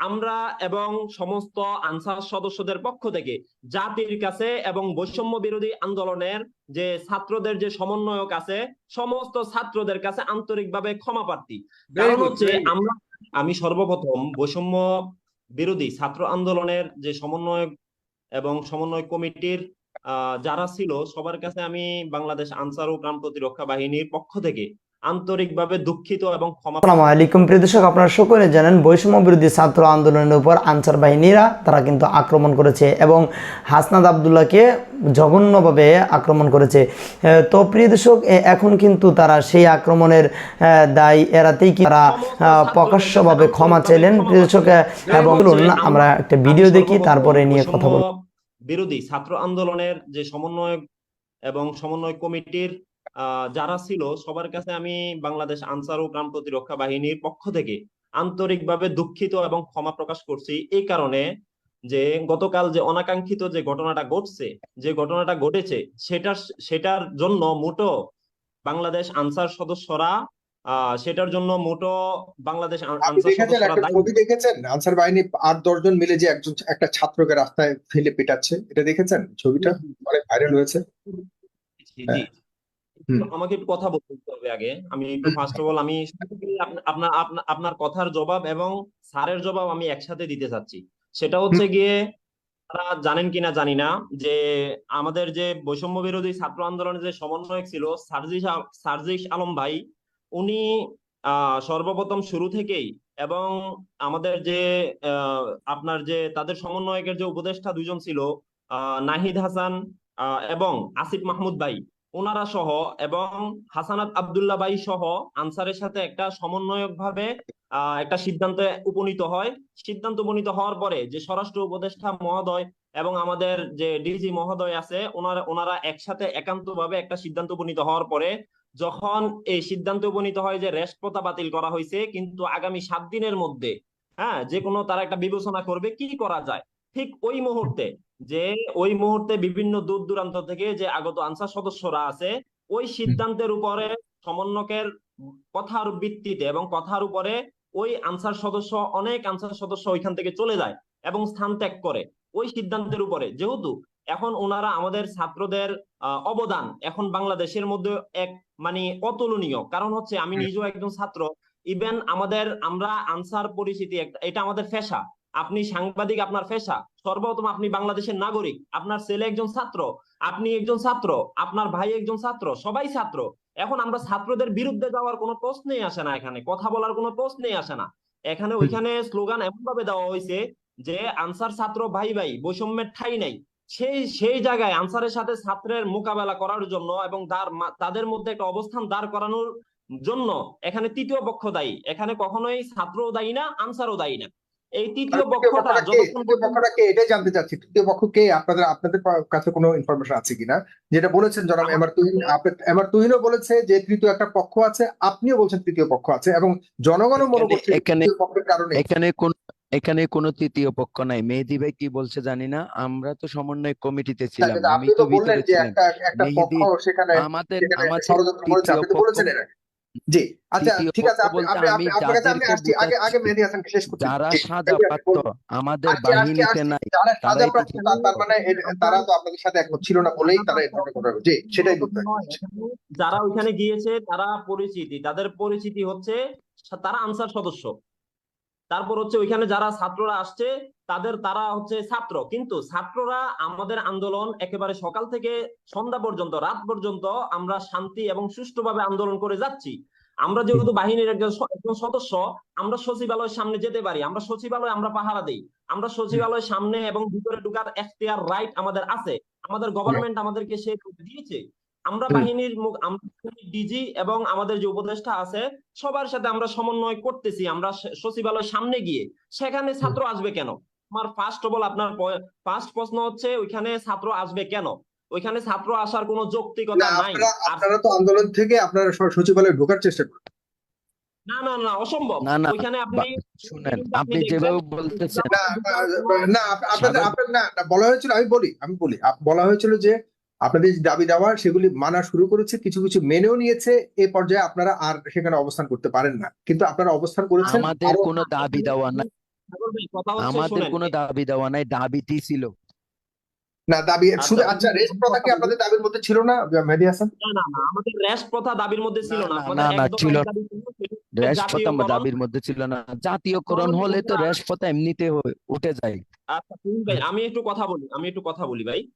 আমরা এবং সমস্ত আনসার সদস্যদের পক্ষ থেকে জাতির কাছে এবং বৈষম্য বিরোধী আন্দোলনের যে ছাত্রদের যে সমন্বয়ক আছে সমস্ত ছাত্রদের কাছে আন্তরিকভাবে ক্ষমা প্রার্থী। কারণ হচ্ছে আমরা আমি সর্বপ্রথম বৈষম্য বিরোধী ছাত্র আন্দোলনের যে সমন্বয়ক এবং সমন্বয় কমিটির আহ, যারা ছিল সবার কাছে আমি বাংলাদেশ আনসার ও প্রাণ প্রতিরক্ষা বাহিনীর পক্ষ থেকে আন্তরিকভাবে দুঃখিত এবং ক্ষমা আসসালামু আলাইকুম প্রিয় দর্শক আপনারা সকলে জানেন বৈষম্য বিরোধী ছাত্র আন্দোলনের উপর আনসার বাহিনীরা তারা কিন্তু আক্রমণ করেছে এবং হাসনাদ আবদুল্লাহকে জঘন্যভাবে আক্রমণ করেছে। তো প্রিয় দর্শক এখন কিন্তু তারা সেই আক্রমণের দায় এড়াতেই কি তারা প্রকাশ্যভাবে ক্ষমা চাইলেন প্রিয় দর্শক এবং আমরা একটা ভিডিও দেখি তারপরে নিয়ে কথা বলব। বিরোধী ছাত্র আন্দোলনের যে সমন্বয়ক এবং সমন্বয় কমিটির যারা ছিল সবার কাছে আমি বাংলাদেশ আনসার ও গ্রাম প্রতিরক্ষা বাহিনীর পক্ষ থেকে আন্তরিকভাবে দুঃখিত এবং ক্ষমা প্রকাশ করছি। এই কারণে যে গতকাল যে অনাকাঙ্ক্ষিত যে ঘটনাটা ঘটছে যে ঘটনাটা ঘটেছে সেটার সেটার জন্য মোটো বাংলাদেশ আনসার সদস্যরা আহ সেটার জন্য মোটো বাংলাদেশ আনসার সদস্যরা ছবি দেখেছেন? আনসার বাহিনী আট দশজন মিলে যে একজন একটা ছাত্রকে রাস্তায় ফেলে পেটাচ্ছে এটা দেখেছেন ছবিটা? অনেক ভাইরাল হয়েছে। জি। হ্যাঁ। আমাকে একটু কথা বলতে হবে আগে। আমি ফার্স্ট অফ অল আমি আপনার আপনার কথার জবাব এবং স্যারের জবাব আমি একসাথে দিতে চাচ্ছি। সেটা হচ্ছে গিয়ে আপনারা জানেন কিনা জানি না যে আমাদের যে বৈষম্য বিরোধী ছাত্র আন্দোলনের যে সমন্বয়ক ছিল সার্জিস সার্জিস আলম ভাই উনি আহ সর্বপ্রথম শুরু থেকেই এবং আমাদের যে আহ, আপনার যে তাদের সমন্বয়কের যে উপদেষ্টা দুজন ছিল আহ, নাহিদ হাসান আহ, এবং আসিফ মাহমুদ ভাই ওনারা সহ এবং হাসানাত আব্দুল্লাহ ভাই সহ আনসারের সাথে একটা সমন্বয়ক ভাবে একটা সিদ্ধান্তে উপনীত হয়। সিদ্ধান্ত উপনীত হওয়ার পরে যে স্বরাষ্ট্র উপদেষ্টা মহোদয় এবং আমাদের যে ডিজি মহোদয় আছে, ওনারা ওনারা একসাথে একান্তভাবে একটা সিদ্ধান্ত উপনীত হওয়ার পরে যখন এই সিদ্ধান্ত উপনীত হয় যে রেশপতা বাতিল করা হয়েছে, কিন্তু আগামী সাত দিনের মধ্যে হ্যাঁ যে কোনো তারা একটা বিবেচনা করবে কি করা যায়। ঠিক ওই মুহূর্তে যে ওই মুহূর্তে বিভিন্ন দূর দূরান্ত থেকে যে আগত আনসার সদস্যরা আছে ওই সিদ্ধান্তের উপরে সমন্বয়কের কথার ভিত্তিতে এবং কথার উপরে ওই আনসার সদস্য অনেক আনসার সদস্য ওইখান থেকে চলে যায় এবং স্থান ত্যাগ করে। ওই সিদ্ধান্তের উপরে। যেহেতু এখন ওনারা আমাদের ছাত্রদের অবদান এখন বাংলাদেশের মধ্যে এক মানে অতুলনীয়। কারণ হচ্ছে আমি নিজেও একজন ছাত্র। ইভেন আমাদের আমরা আনসার পরিচিতি একটা- এটা আমাদের পেশা। আপনি সাংবাদিক আপনার পেশা। সর্বপ্রথম আপনি বাংলাদেশের নাগরিক। আপনার ছেলে একজন ছাত্র আপনি একজন ছাত্র আপনার ভাই একজন ছাত্র সবাই ছাত্র। এখন আমরা ছাত্রদের বিরুদ্ধে যাওয়ার কোনো প্রশ্নই আসে না এখানে কথা বলার কোনো প্রশ্নই আসে না। এখানে ওইখানে স্লোগান এমন ভাবে দেওয়া হয়েছে যে আনসার ছাত্র ভাই ভাই বৈষম্যের ঠাই নাই। সেই সেই জায়গায় আনসারের সাথে ছাত্রের মোকাবেলা করার জন্য এবং তার তাদের মধ্যে একটা অবস্থান দাঁড় করানোর জন্য এখানে তৃতীয় পক্ষ দায়ী। এখানে কখনোই ছাত্রও দায়ী না আনসারও দায়ী না। এই তৃতীয় পক্ষটা পক্ষটা কে? এটাই জানতে চাচ্ছি। তৃতীয় পক্ষ কে? আপনাদের আপনাদের কাছে কোনো ইনফরমেশন আছে কিনা? যেটা বলেছেন জনাব আমার এমআর তুহিন এমআর তুহিনও বলেছে যে তৃতীয় একটা পক্ষ আছে আপনিও বলছেন তৃতীয় পক্ষ আছে এবং জনগণও মনে এখানে- করছে এখানে- পক্ষের কারণে। এখানে কোন এখানে কোনো তৃতীয় পক্ষ নাই। মেহেদি ভাই কি বলছে জানি না। আমরা তো সমন্বয় কমিটিতে ছিলাম। আমি তো ভিতরে ছিলাম। একটা একটা মেহেদী পক্ষ সেখানে আমাদের আমাদের তৃতীয় পক্ষ জি আচ্ছা তৃতীয় ঠিক আছে পক্ষ আপনি বলতে আপনি আমি আপনার কাছে আমি যাদেরকে আসছি আগে আগে বোঝাচ্ছি মেহেদী হাসানকে শেষ করছি যারা সাজাপ্রাপ্ত। আমাদের আসছি, আসছি, বাহিনীতে আসছি। নাই যারা সাজাপ্রাপ্ত তার তার মানে তারা তো আপনাদের সাথে একমত ছিল না বলেই তারা এই ধরনের ঘটনা জি সেটাই বলতে যারা ওইখানে গিয়েছে তারা পরিচিতি তাদের পরিচিতি হচ্ছে তারা আনসার সদস্য তারপর হচ্ছে ওইখানে যারা ছাত্ররা আসছে, তাদের তারা হচ্ছে ছাত্র। কিন্তু ছাত্ররা আমাদের আন্দোলন একেবারে সকাল থেকে সন্ধ্যা পর্যন্ত, রাত পর্যন্ত আমরা শান্তি এবং সুষ্ঠুভাবে আন্দোলন করে যাচ্ছি। আমরা যেহেতু বাহিনীর একজন একজন সদস্য, আমরা সচিবালয়ের সামনে যেতে পারি। আমরা সচিবালয় আমরা পাহারা দিই। আমরা সচিবালয়ের সামনে এবং ভিতরে ঢুকার এখতিয়ার রাইট আমাদের আছে। আমাদের গভর্নমেন্ট আমাদেরকে সে দিয়েছে। আমরা বাহিনীর মুখ ডিজি এবং আমাদের যে উপদেষ্টা আছে সবার সাথে আমরা সমন্বয় করতেছি আমরা স- সচিবালয়ের সামনে গিয়ে। সেখানে ছাত্র আসবে কেন? আমার ফার্স্ট অফ অল আপনার ফার্স্ট প্রশ্ন হচ্ছে ওইখানে ছাত্র আসবে কেন? ওইখানে ছাত্র আসার কোনো যৌক্তিকতা নাই। আপনারা তো আন্দোলন থেকে আপনারা সচিবালয়ে ঢোকার চেষ্টা করেন। না না না অসম্ভব। না, না, ওইখানে আপনি শুনেন আপনি যেভাবে বলতেছেন। না আপনাদের আপনার না, বলা হয়েছিল আমি বলি আমি বলি বলা হয়েছিল যে আপনাদের যে দাবি দেওয়া সেগুলি মানা শুরু করেছে কিছু কিছু মেনেও নিয়েছে এ পর্যায়ে আপনারা আর সেখানে অবস্থান করতে পারেন না। কিন্তু আপনারা অবস্থান করেছেন আমাদের কোনো দাবি দেওয়া নাই। সাগর ভাই, কথা হচ্ছে আমাদের কোনো দাবি দেওয়া নাই দাবিটি ছিল। না দাবি শুধু আচ্ছা, আচ্ছা রেস্ট প্রথা কি আপনাদের দাবির মধ্যে ছিল না মেহেদী হাসান? না না না আমাদের রেস্ট প্রথা দাবির মধ্যে ছিল না, না ছিল এক না। দাবি ছিল, সেটা হচ্ছে রেশ প্রথা দাবির মধ্যে ছিল না। জাতীয়করণ হলে তো রেশ প্রথা এমনিতে হয়ে- উঠে যায়। আচ্ছা ভাই আমি একটু কথা বলি আমি একটু কথা বলি ভাই।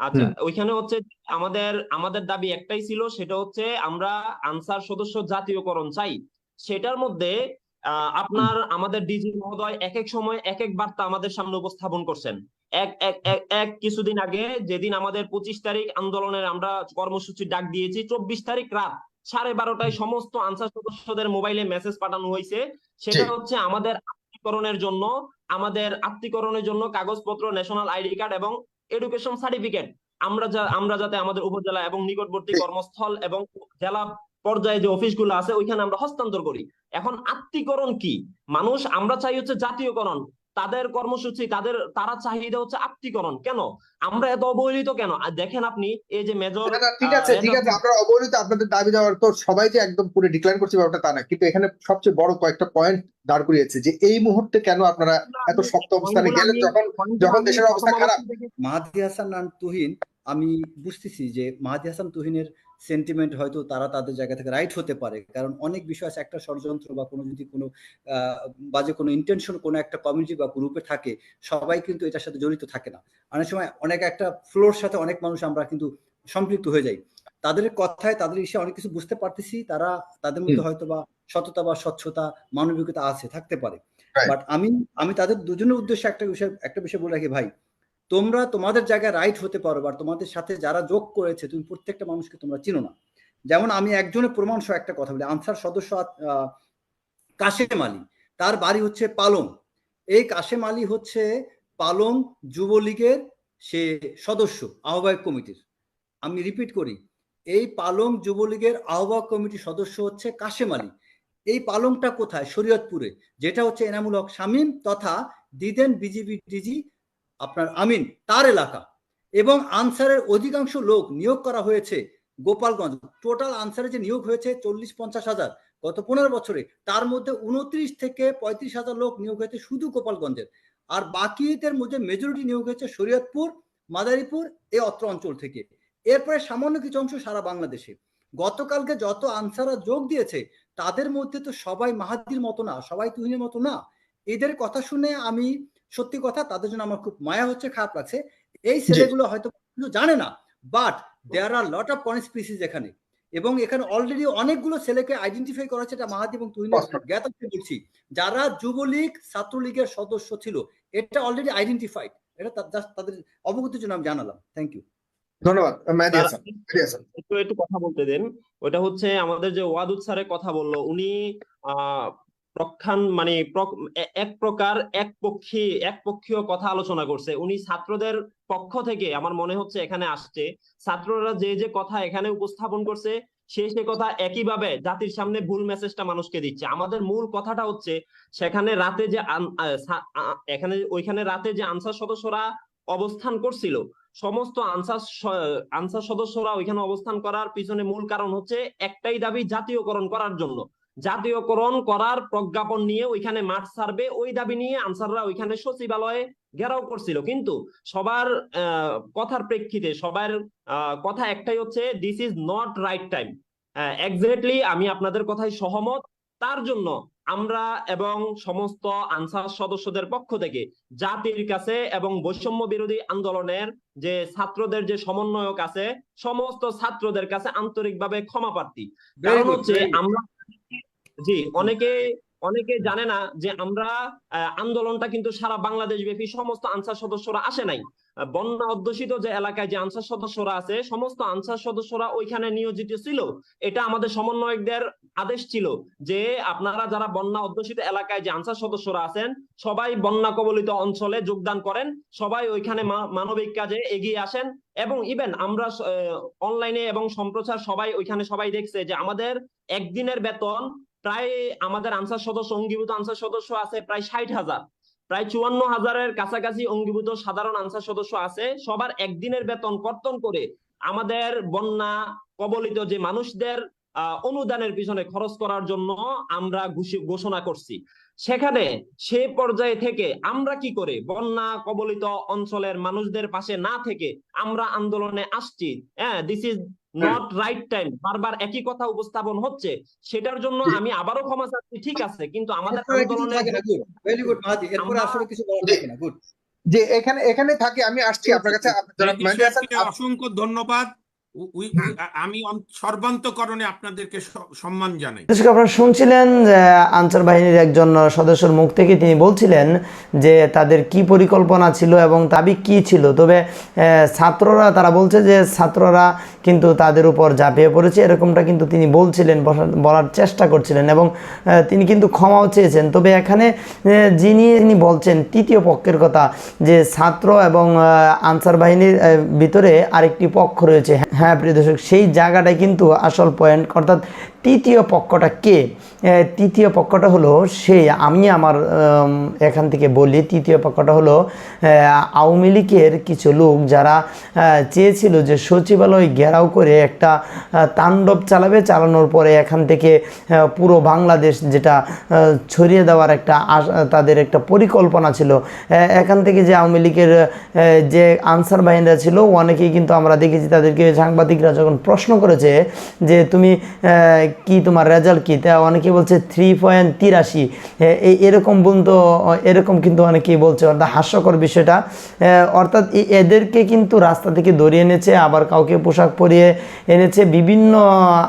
আচ্ছা ওইখানে হচ্ছে আমাদের আমাদের দাবি একটাই ছিল সেটা হচ্ছে আমরা আনসার সদস্য জাতীয়করণ চাই। সেটার মধ্যে আপনার আমাদের ডিজি মহোদয় এক এক সময় এক এক বার্তা আমাদের সামনে উপস্থাপন করছেন। এক এক এক কিছুদিন আগে যেদিন আমাদের পঁচিশ তারিখ আন্দোলনের আমরা কর্মসূচি ডাক দিয়েছি চব্বিশ তারিখ রাত সাড়ে বারোটায় সমস্ত আনসার সদস্যদের মোবাইলে মেসেজ পাঠানো হয়েছে। সেটা হচ্ছে আমাদের আত্মীকরণের জন্য আমাদের আত্মীকরণের জন্য কাগজপত্র ন্যাশনাল আইডি কার্ড এবং এডুকেশন সার্টিফিকেট আমরা যা আমরা যাতে আমাদের উপজেলা এবং নিকটবর্তী কর্মস্থল এবং জেলা পর্যায়ে যে অফিসগুলো আছে ওইখানে আমরা হস্তান্তর করি। এখন আত্মীকরণ কি? মানুষ আমরা চাই হচ্ছে জাতীয়করণ। তাদের কর্মসূচি তাদের তারা চাহিদা হচ্ছে আত্মীকরণ। কেন? আমরা এত অবহেলিত কেন? আর দেখেন আপনি এই যে মেজর না না ঠিক আছে ঠিক আছে আপনারা অবহেলিত আপনাদের দাবি দেওয়ার তো সবাই যে একদম পুরো ডিক্লাইন করছে ব্যাপারটা তা না। কিন্তু এখানে সবচেয়ে বড় কয়েকটা পয়েন্ট দাঁড় করিয়েছে যে এই মুহূর্তে কেন আপনারা এত শক্ত অবস্থানে গেলেন যখন যখন দেশের অবস্থা খারাপ। মাহাদি হাসান তুহিন আমি বুঝতেছি যে মাহাদি হাসান তুহিনের সেন্টিমেন্ট হয়তো তারা তাদের জায়গা থেকে রাইট হতে পারে। কারণ অনেক বিষয় আছে একটা ষড়যন্ত্র বা কোনো যদি কোনো বাজে কোনো ইন্টেনশন কোনো একটা কমিউনিটি বা গ্রুপে থাকে সবাই কিন্তু এটার সাথে জড়িত থাকে না। অনেক সময় অনেক একটা ফ্লোর সাথে অনেক মানুষ আমরা কিন্তু সম্পৃক্ত হয়ে যাই। তাদের কথায় তাদের ইসে অনেক কিছু বুঝতে পারতেছি তারা তাদের মধ্যে হয়তো বা সততা বা স্বচ্ছতা মানবিকতা আছে থাকতে পারে। বাট আমি আমি তাদের দুজনের উদ্দেশ্যে একটা বিষয় একটা বিষয় বলে রাখি ভাই। তোমরা তোমাদের জায়গায় রাইট হতে পারো, বা তোমাদের সাথে যারা যোগ করেছে, তুমি প্রত্যেকটা মানুষকে তোমরা চিনো না। যেমন আমি একজনের প্রমাণ সহ একটা কথা বলি, আনসার সদস্য কাশেম আলী, তার বাড়ি হচ্ছে পালং। এই কাশেম আলী হচ্ছে পালং যুবলীগের সে সদস্য, আহ্বায়ক কমিটির। আমি রিপিট করি, এই পালং যুবলীগের আহ্বায়ক কমিটির সদস্য হচ্ছে কাশেম আলী। এই পালংটা কোথায়? শরীয়তপুরে, যেটা হচ্ছে এনামুল হক শামীম তথা দিদেন বিজিবি ডিজি আপনার আমিন, তার এলাকা। এবং আনসারের অধিকাংশ লোক নিয়োগ করা হয়েছে গোপালগঞ্জ। টোটাল আনসারে যে নিয়োগ হয়েছে চল্লিশ পঞ্চাশ হাজার। গত পনেরো বছরে তার মধ্যে উনত্রিশ থেকে পঁয়ত্রিশ হাজার লোক নিয়োগ হয়েছে শুধু গোপালগঞ্জের। আর বাকিদের মধ্যে মেজরিটি নিয়োগ হয়েছে শরীয়তপুর, মাদারীপুর এ অত্র অঞ্চল থেকে। এরপরে সামান্য কিছু অংশ সারা বাংলাদেশে। গতকালকে যত আনসাররা যোগ দিয়েছে, তাদের মধ্যে তো সবাই মাহাদির মতো না, সবাই তুহিনের মতো না। এদের কথা শুনে আমি সত্যি কথা তাদের জন্য আমার খুব মায়া হচ্ছে খারাপ লাগছে। এই ছেলেগুলো হয়তো কিছু জানে না but there are lot of conspiracies এখানে। এবং এখানে অলরেডি অনেকগুলো ছেলেকে আইডেন্টিফাই করা হচ্ছে এটা মাহাদি এবং তুহিনের জ্ঞাত বলছি। যারা যুবলীগ ছাত্রলীগের সদস্য ছিল এটা অলরেডি আইডেন্টিফাইড এটা তাদের অবগতির জন্য আমি জানালাম। থ্যাংক ইউ ধন্যবাদ। একটু একটু কথা বলতে দেন। ওটা হচ্ছে আমাদের যে ওয়াদুদ স্যারের কথা বলল উনি আহ প্রখ্যান মানে এক প্রকার একপক্ষী একপক্ষীয় কথা আলোচনা করছে। উনি ছাত্রদের পক্ষ থেকে, আমার মনে হচ্ছে এখানে আসছে, ছাত্ররা যে যে কথা এখানে উপস্থাপন করছে, সে সে কথা একইভাবে জাতির সামনে ভুল মেসেজটা মানুষকে দিচ্ছে। আমাদের মূল কথাটা হচ্ছে, সেখানে রাতে যে এখানে, ওইখানে রাতে যে আনসার সদস্যরা অবস্থান করছিল, সমস্ত আনসার আনসার সদস্যরা ওইখানে অবস্থান করার পিছনে মূল কারণ হচ্ছে একটাই দাবি জাতীয়করণ করার জন্য। জাতীয়করণ করার প্রজ্ঞাপন নিয়ে ওইখানে মাঠ ছাড়বে ওই দাবি নিয়ে আনসাররা ওইখানে সচিবালয়ে ঘেরাও করছিল। কিন্তু সবার কথার প্রেক্ষিতে সবার কথা একটাই হচ্ছে this is not right time exactly আমি আপনাদের কথায় সহমত। তার জন্য আমরা এবং সমস্ত আনসার সদস্যদের পক্ষ থেকে জাতির কাছে এবং বৈষম্য বিরোধী আন্দোলনের যে ছাত্রদের যে সমন্বয়ক আছে সমস্ত ছাত্রদের কাছে আন্তরিকভাবে ক্ষমা প্রার্থী। কারণ হচ্ছে আমরা জি অনেকে অনেকে জানে না যে আমরা আন্দোলনটা কিন্তু সারা বাংলাদেশ ব্যাপী সমস্ত আনসার সদস্যরা আসে নাই। বন্যা অধ্যুষিত যে এলাকায় যে আনসার সদস্যরা আছে সমস্ত আনসার সদস্যরা ওইখানে নিয়োজিত ছিল। এটা আমাদের সমন্বয়কদের আদেশ ছিল যে আপনারা যারা বন্যা অধ্যুষিত এলাকায় যে আনসার সদস্যরা আছেন সবাই বন্যা কবলিত অঞ্চলে যোগদান করেন সবাই ওইখানে মানবিক কাজে এগিয়ে আসেন এবং ইভেন আমরা অনলাইনে এবং সম্প্রচার সবাই ওইখানে সবাই দেখছে যে আমাদের একদিনের বেতন প্রায় আমাদের আনসার সদস্য, অঙ্গীভূত আনসার সদস্য আছে প্রায় ষাট হাজার। প্রায় চুয়ান্ন হাজারের কাছাকাছি অঙ্গীভূত সাধারণ আনসার সদস্য আছে। সবার একদিনের বেতন কর্তন করে আমাদের বন্যা কবলিত যে মানুষদের অনুদানের পিছনে খরচ করার জন্য আমরা ঘোষণা করছি। সেখানে সে পর্যায়ে থেকে আমরা কি করে বন্যা কবলিত অঞ্চলের মানুষদের পাশে না থেকে আমরা আন্দোলনে আসছি? হ্যাঁ this is not right time বারবার একই কথা উপস্থাপন হচ্ছে সেটার জন্য আমি আবারও ক্ষমা চাচ্ছি ঠিক আছে কিন্তু আমাদের ভেরি গুড মাহাদি এরপরে আসলে কিছু বলার থাকে না গুড যে এখানে এখানে থাকি আমি আসছি আপনার কাছে অসংখ্য ধন্যবাদ। আমি সর্বান্তকরণে আপনাদেরকে সম্মান জানাই। আপনারা শুনছিলেন আনসার বাহিনীর একজন সদস্যর মুখ থেকে তিনি বলছিলেন যে তাদের কি পরিকল্পনা ছিল এবং দাবি কি ছিল। তবে ছাত্ররা, তারা বলছে যে ছাত্ররা কিন্তু তাদের উপর ঝাঁপিয়ে পড়েছে। এরকমটা কিন্তু তিনি বলছিলেন বলার চেষ্টা করছিলেন এবং তিনি কিন্তু ক্ষমাও চেয়েছেন। তবে এখানে যিনি, তিনি বলছেন তৃতীয় পক্ষের কথা যে ছাত্র এবং আনসার বাহিনীর ভিতরে আরেকটি পক্ষ রয়েছে। হ্যাঁ প্রিয় দর্শক সেই জায়গাটাই কিন্তু আসল পয়েন্ট অর্থাৎ তৃতীয় পক্ষটা কে? তৃতীয় পক্ষটা হলো সে, আমি আমার এখান থেকে বলি, তৃতীয় পক্ষটা হলো আওয়ামী লীগের কিছু লোক যারা চেয়েছিল যে সচিবালয় ঘেরাও করে একটা তাণ্ডব চালাবে, চালানোর পরে এখান থেকে পুরো বাংলাদেশ যেটা ছড়িয়ে দেওয়ার একটা তাদের একটা পরিকল্পনা ছিল। এখান থেকে যে আওয়ামী লীগের যে আনসার বাহিনীরা ছিল, অনেকেই কিন্তু আমরা দেখেছি তাদেরকে সাংবাদিকরা যখন প্রশ্ন করেছে যে তুমি কি তোমার রেজাল্ট কি? তা অনেকে বলছে থ্রি পয়েন্ট তিরাশি। এরকম বলতো এরকম কিন্তু অনেকেই বলছে, অর্থাৎ হাস্যকর বিষয়টা। অর্থাৎ এদেরকে কিন্তু রাস্তা থেকে ধরিয়ে এনেছে, আবার কাউকে পোশাক পরিয়ে এনেছে। বিভিন্ন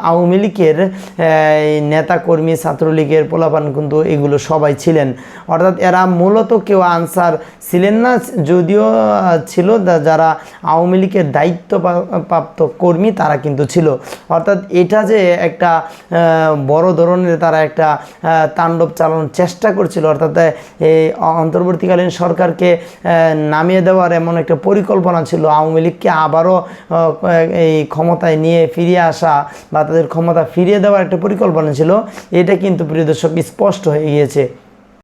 আওয়ামী লীগের নেতাকর্মী, ছাত্রলীগের পোলাপান কিন্তু এগুলো সবাই ছিলেন। অর্থাৎ এরা মূলত কেউ আনসার ছিলেন না, যদিও ছিল যারা আওয়ামী লীগের দায়িত্ব প্রাপ্ত কর্মী তারা কিন্তু ছিল। অর্থাৎ এটা যে একটা বড় ধরনের তারা একটা তাণ্ডব চালানোর চেষ্টা করছিল। অর্থাৎ এই অন্তর্বর্তীকালীন সরকারকে নামিয়ে দেওয়ার এমন একটা পরিকল্পনা ছিল। আওয়ামী লীগকে আবারও এই ক্ষমতায় নিয়ে ফিরিয়ে আসা বা তাদের ক্ষমতা ফিরিয়ে দেওয়ার একটা পরিকল্পনা ছিল। এটা কিন্তু, প্রিয় দর্শক, স্পষ্ট হয়ে গিয়েছে।